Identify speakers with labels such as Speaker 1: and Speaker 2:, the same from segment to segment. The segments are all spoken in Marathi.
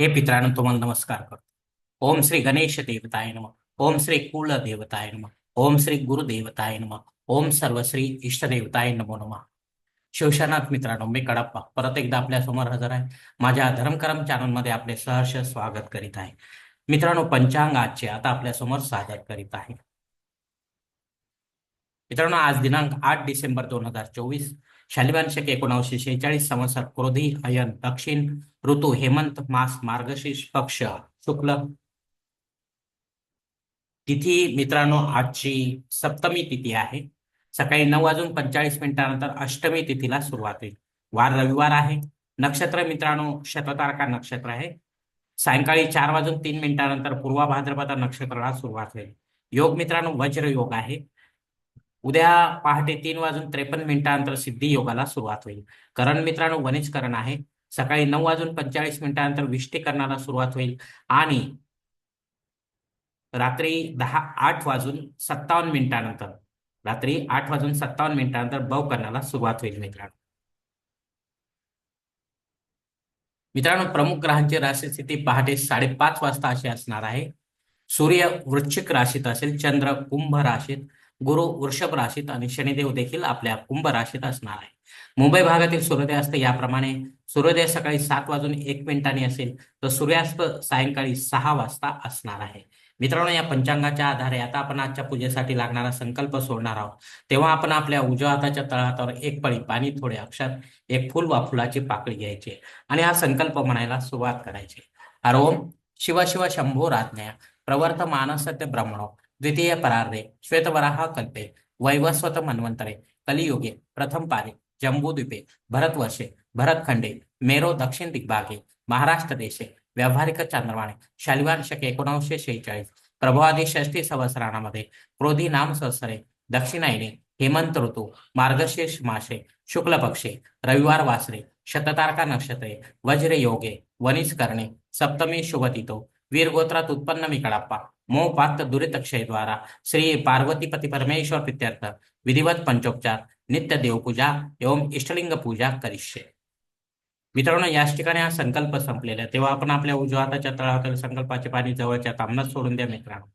Speaker 1: हे पित्रांनो तुम्हाला नमस्कार करतो. ओम श्री गणेश देवताय नम. ओम श्री कुल देवताय नम. ओम श्री गुरुदेवताय नम. ओम सर्व श्री इष्टदेवताय नमो नम. शिवशानाथ मित्रांनो मी कडप्पा. परत एकदा आपल्यासमोर हजर आहे. माझ्या धर्मकरम चॅनलमध्ये आपले सहर्ष स्वागत करीत आहे. मित्रांनो पंचांग आजचे आता आपल्यासमोर सादर करीत आहे. मित्रांनो आज दिनांक आठ डिसेंबर दोन हजार चोवीस. शालिवान शक शेहेचाळीस संवत्सर क्रोधी अयन दक्षिण ऋतू हेमंत मास मार्गशीर्ष पक्ष शुक्ल. तिथी मित्रांनो आजची सप्तमी तिथी आहे. सकाळी नऊ वाजून पंचेचाळीस मिनिटानंतर अष्टमी तिथीला सुरुवात होईल. वार रविवार आहे. नक्षत्र मित्रांनो शततारका नक्षत्र आहे. सायंकाळी चार वाजून तीन मिनिटानंतर पूर्वा भाद्रपदा नक्षत्राला सुरुवात होईल. योग मित्रांनो वज्र योग आहे. उद्या पहाटे तीन वाजून त्रेपन्न मिनिटानंतर सिद्धी योगाला सुरुवात होईल. करण मित्रांनो वनिजकरण आहे. सकाळी नऊ वाजून पंचेचाळीस मिनिटानंतर विष्टीकरणाला सुरुवात होईल. आणि रात्री दहा आठ वाजून सत्तावन्न मिनिटानंतर रात्री आठ वाजून सत्तावन्न मिनिटानंतर बव करण्याला सुरुवात होईल मित्रांनो. मित्रांनो प्रमुख ग्रहांची राशी स्थिती पहाटे साडेपाच वाजता अशी असणार आहे. सूर्य वृश्चिक राशीत असेल चंद्र कुंभ राशीत. गुरु वृषभ राशीत आणि शनिदेव देखील आपल्या कुंभ राशीत असणार आहे. मुंबई भागातील सूर्योदयास्त याप्रमाणे सूर्योदय सकाळी सात वाजून एक मिनिटांनी असेल तर सूर्यास्त सायंकाळी सहा वाजता असणार आहे. मित्रांनो या पंचांगाच्या आधारे आता आपण आजच्या पूजेसाठी लागणारा संकल्प सोडणार आहोत. तेव्हा आपण आपल्या उजव्या हाताच्या तळहातावर एक पळी पाणी थोडे अक्षर एक फुल वा फुलाची पाकळी घ्यायची आणि हा संकल्प म्हणायला सुरुवात करायची. हरोम शिव शिव शंभो राज्ञा प्रवर्त मानसत्य ब्रह्मणो द्वितीय परार्धे श्वेतवराह कल्पे वैवस्वत मन्वंतरे कलियुगे प्रथम पारे जम्बूद्वीपे भरतवर्षे भरतखंडे मेरो दक्षिण दिग्भागे महाराष्ट्र देशे व्यावहारिक चांद्रवाणे शालिवान शके एकोणीसशे शेहेचाळीस प्रभवादी षष्टी संवत्सरामध्ये क्रोधी नाम संवत्सरे दक्षिणायने हेमंत ऋतू मार्गशीर्ष मासे शुक्ल पक्षे रविवार वासरे शततारका नक्षत्रे वज्र योगे वनिज करणे सप्तमी शुभतितो वीरगोत्रात उत्पन्न मिकडाप्पा मोह पात्र दुरित द्वारा श्री पार्वतीपती परमेश्वर प्रित्यर्थ विधिवत पंचोपचार नित्य देवपूजा एवं इष्टलिंग पूजा करिष्ये. मित्रांनो याच ठिकाणी हा संकल्प संपलेला आहे. तेव्हा आपण आपल्या उजव्या हाताच्या तळातील संकल्पाचे पाणी जवळच्या तांबनात सोडून द्या मित्रांनो.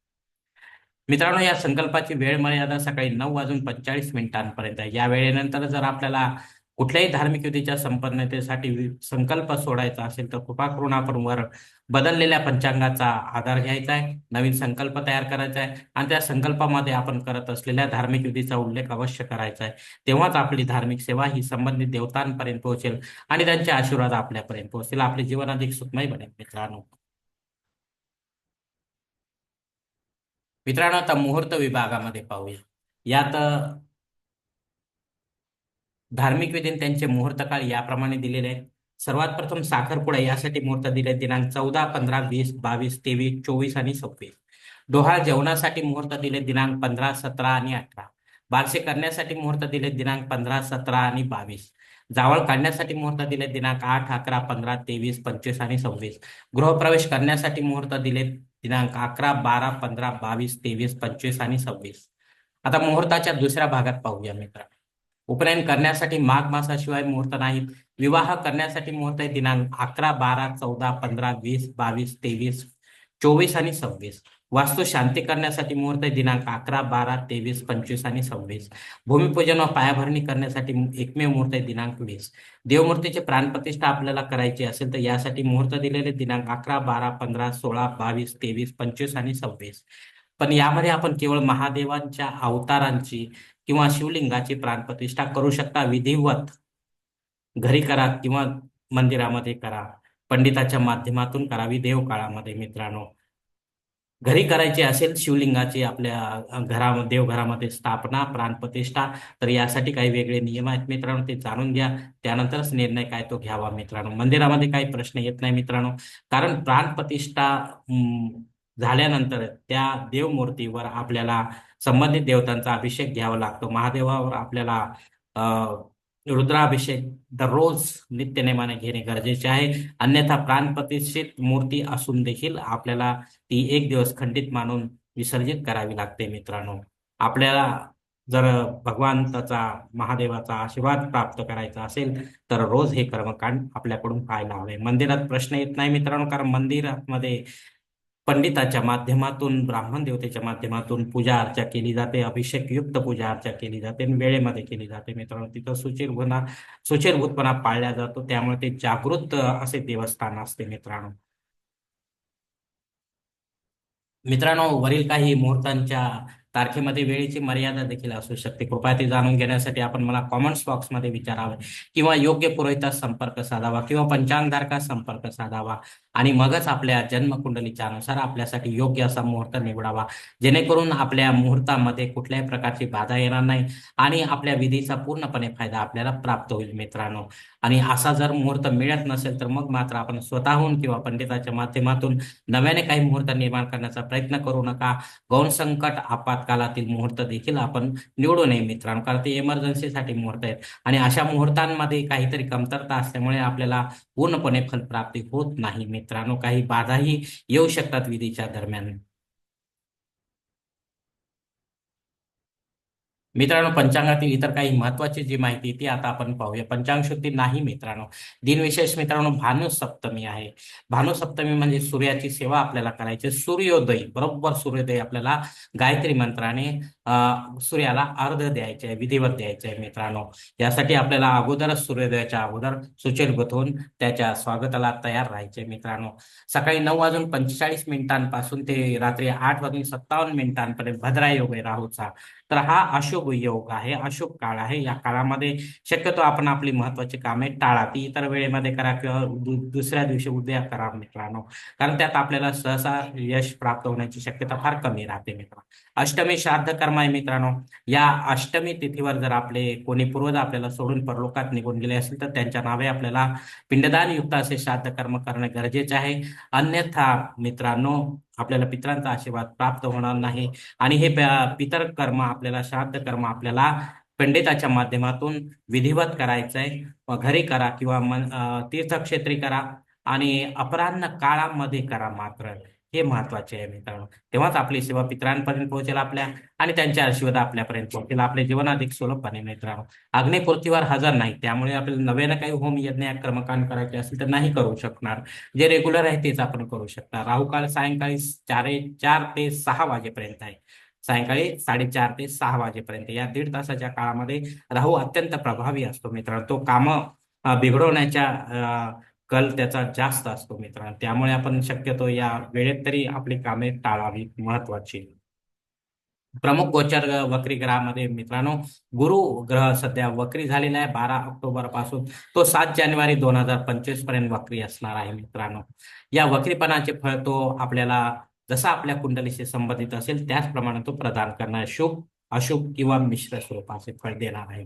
Speaker 1: मित्रांनो या संकल्पाची वेळ मर्यादा सकाळी नऊ वाजून पंचेचाळीस मिनिटांपर्यंत या वेळेनंतर जर आपल्याला कुठल्याही धार्मिक युतीच्या संपन्नतेसाठी संकल्प सोडायचा असेल तर कृपा करून आपण वर बदललेल्या पंचांगाचा आधार घ्यायचा आहे. नवीन संकल्प तयार करायचा आहे आणि त्या संकल्पामध्ये आपण करत असलेल्या धार्मिक युतीचा उल्लेख अवश्य करायचा आहे. तेव्हाच आपली धार्मिक सेवा ही संबंधित देवतांपर्यंत पोहोचेल आणि त्यांचे आशीर्वाद आपल्यापर्यंत पोहोचतील. आपले जीवन अधिक सुखमय बनेल. मित्रांनो. मित्रांनो आता मुहूर्त विभागामध्ये पाहूया. यात धार्मिक विधीन त्यांचे मुहूर्त काळ याप्रमाणे दिलेले आहे सर्वात प्रथम साखरपुडा यासाठी मुहूर्त दिले दिनांक चौदा पंधरा वीस बावीस तेवीस चोवीस आणि सव्वीस. डोहाळ जेवणासाठी मुहूर्त दिले दिनांक पंधरा सतरा आणि अठरा. बारसे करण्यासाठी मुहूर्त दिले दिनांक पंधरा सतरा आणि बावीस. जावळ काढण्यासाठी मुहूर्त दिले दिनांक आठ अकरा पंधरा तेवीस पंचवीस आणि सव्वीस. गृहप्रवेश करण्यासाठी मुहूर्त दिले दिनांक अकरा बारा पंधरा बावीस तेवीस पंचवीस आणि सव्वीस. आता मुहूर्ताच्या दुसऱ्या भागात पाहूया मित्र उपनयन करण्यासाठी माघ मासाशिवाय मुहूर्त नाहीत. विवाह करण्यासाठी मुहूर्त आहे दिनांक अकरा बारा चौदा पंधरा वीस बावीस तेवीस चोवीस आणि सव्वीस. वास्तू शांती करण्यासाठी मुहूर्त आहे दिनांक अकरा बारा तेवीस पंचवीस आणि सव्वीस. भूमिपूजन व पायाभरणी करण्यासाठी एकमेव मुहूर्त आहे दिनांक वीस. देवमूर्तीची प्राणप्रतिष्ठा आपल्याला करायची असेल तर यासाठी मुहूर्त दिलेले दिनांक अकरा बारा पंधरा सोळा बावीस तेवीस पंचवीस आणि सव्वीस. पण यामध्ये आपण केवळ महादेवांच्या अवतारांची किंवा शिवलिंगाची प्राणप्रतिष्ठा करू शकता. विधिवत घरी करा किंवा मंदिरामध्ये करा. पंडिताच्या माध्यमातून करावी देवकाळामध्ये मित्रांनो. घरी करायची असेल शिवलिंगाची आपल्या घरामध्ये देवघरामध्ये स्थापना प्राणप्रतिष्ठा तर यासाठी काही वेगळे नियम आहेत मित्रांनो. ते जाणून घ्या. त्यानंतरच निर्णय काय तो घ्यावा मित्रांनो. मंदिरामध्ये काही प्रश्न येत नाही मित्रांनो. कारण प्राणप्रतिष्ठा झाल्यानंतर त्या देवमूर्तीवर आपल्याला संबंधित देवतांचा अभिषेक घ्यावा लागतो. महादेवावर आपल्याला रुद्राभिषेक दररोज नित्यनेमाने घेणे गरजेचे आहे. अन्यथा प्राणप्रतिष्ठित मूर्ती असून देखील आपल्याला ती एक दिवस खंडित मानून विसर्जित करावी लागते मित्रांनो. आपल्याला जर भगवंताचा महादेवाचा आशीर्वाद प्राप्त करायचा असेल तर रोज हे कर्मकांड आपल्याकडून पाहायला हवे. मंदिरात प्रश्न येत नाही मित्रांनो कारण मंदिरामध्ये पंडिताच्या माध्यमातून ब्राह्मण देवतेच्या माध्यमातून पूजा अर्चा केली जाते अभिषेक युक्त पूजा अर्चा केली जाते आणि वेळेमध्ये केली जाते. मित्रांनो तिथं सुचिरपणा सुचिरभूतपणा पाळला जातो. त्यामुळे ते जागृत असे देवस्थान असते मित्रांनो. मित्रांनो वरील काही मुहूर्तांच्या तारखेमध्ये वेळेची मर्यादा देखील असू शकते. कृपया ते जाणून घेण्यासाठी आपण मला कॉमेंट्स बॉक्समध्ये विचारावे किंवा योग्य पुरोहितास संपर्क साधावा किंवा पंचांगधारकास संपर्क साधावा. आणि मगच आपल्या जन्मकुंडलीच्या अनुसार आपल्यासाठी योग्य असा मुहूर्त निवडावा. जेणेकरून आपल्या मुहूर्तामध्ये कुठल्याही प्रकारची बाधा येणार नाही आणि आपल्या विधीचा पूर्णपणे फायदा आपल्याला प्राप्त होईल मित्रांनो. आणि असा जर मुहूर्त मिळत नसेल तर मग मात्र आपण स्वतःहून किंवा पंडिताच्या माध्यमातून नव्याने काही मुहूर्त निर्माण करण्याचा प्रयत्न करू नका. गौण संकट आपत्कालातील मुहूर्त देखील आपण निवडू नये मित्रांनो कारण ते इमर्जन्सीसाठी मुहूर्त आहेत. आणि अशा मुहूर्तांमध्ये काहीतरी कमतरता असल्यामुळे आपल्याला पूर्णपणे फलप्राप्ती होत नाही मित्रांनो. मित्रांनो काही बाधाही येऊ शकतात विधीच्या दरम्यान. मित्रांनो पंचांगातील इतर काही महत्वाची जी माहिती ती आता आपण पाहूया. पंचांग शुद्धी नाही मित्रांनो. दिनविशेष मित्रांनो भानु सप्तमी आहे. भानु सप्तमी म्हणजे सूर्याची सेवा आपल्याला करायची. सूर्योदय बरोबर सूर्योदय आपल्याला गायत्री मंत्राने सूर्याला अर्ध द्यायचे आहे विधिवत द्यायचे आहे मित्रांनो. यासाठी आपल्याला अगोदरच सूर्योदयाच्या अगोदर सुचेलगत होऊन त्याच्या स्वागताला तयार राहायचे मित्रांनो. सकाळी नऊ वाजून पंचेचाळीस मिनिटांपासून ते रात्री आठ वाजून सत्तावन्न मिनिटांपर्यंत भद्रायोग आहे राहूचा. तर हा अशुभ योग आहे अशुभ काळ आहे. या काळामध्ये शक्यतो आपण आपली महत्वाची कामे टाळा ती इतर वेळेमध्ये करा किंवा दुसऱ्या दिवशी उद्या करा मित्रांनो. कारण त्यात आपल्याला सहसा यश प्राप्त होण्याची शक्यता फार कमी राहते मित्रांनो. अष्टमी श्राद्ध कर्म आहे मित्रांनो. या अष्टमी तिथीवर जर आपले कोणी पूर्वज आपल्याला सोडून परलोकात निघून गेले असेल तर त्यांच्या नावे आपल्याला पिंडदान युक्त असे श्राद्ध कर्म करणे गरजेचे आहे. अन्यथा मित्रांनो आपल्याला पितरांचा आशीर्वाद प्राप्त होणार नाही. आणि हे पितर कर्म आपल्याला श्राद्ध कर्म आपल्याला पंडिताच्या माध्यमातून विधिवत करायचंय. घरी करा किंवा तीर्थक्षेत्री करा आणि अपराह्न काळामध्ये करा मात्र. हे महत्त्वाचे आहे मित्रांनो. तेव्हाच आपली सेवा पितरांपर्यंत पोहोचेल आपल्या आणि त्यांच्या आशीर्वाद आपल्यापर्यंत पोहोचेल. आपले जीवन अधिक सुलभपणे मित्रांनो. अग्निपूर्तीवर हजर नाही. त्यामुळे आपल्याला नव्यानं काही होम यज्ञ कर्मकांड करायचे असेल तर नाही करू शकणार. जे रेग्युलर आहे तेच आपण करू शकणार. राहुकाळ सायंकाळी चारे चार ते सहा वाजेपर्यंत आहे. सायंकाळी साडेचार ते सहा वाजेपर्यंत. या दीड तासाच्या काळामध्ये राहू अत्यंत प्रभावी असतो मित्रांनो. तो काम बिघडवण्याच्या कल त्याचा जास्त असतो मित्रांनो. त्यामुळे आपण शक्यतो या वेळेत तरी आपली कामे टाळावी महत्वाची. प्रमुख गोचर वक्री ग्रहामध्ये मित्रांनो गुरु ग्रह सध्या वक्री झालेला आहे बारा ऑक्टोबरपासून तो सात जानेवारी दोन हजार पंचवीसपर्यंत वक्री असणार आहे मित्रांनो. या वक्रीपणाचे फळ तो आपल्याला जसा आपल्या कुंडलीशी संबंधित असेल त्याचप्रमाणे तो प्रदान करणार. शुभ अशुभ किंवा मिश्र स्वरूपाचे फळ देणार आहे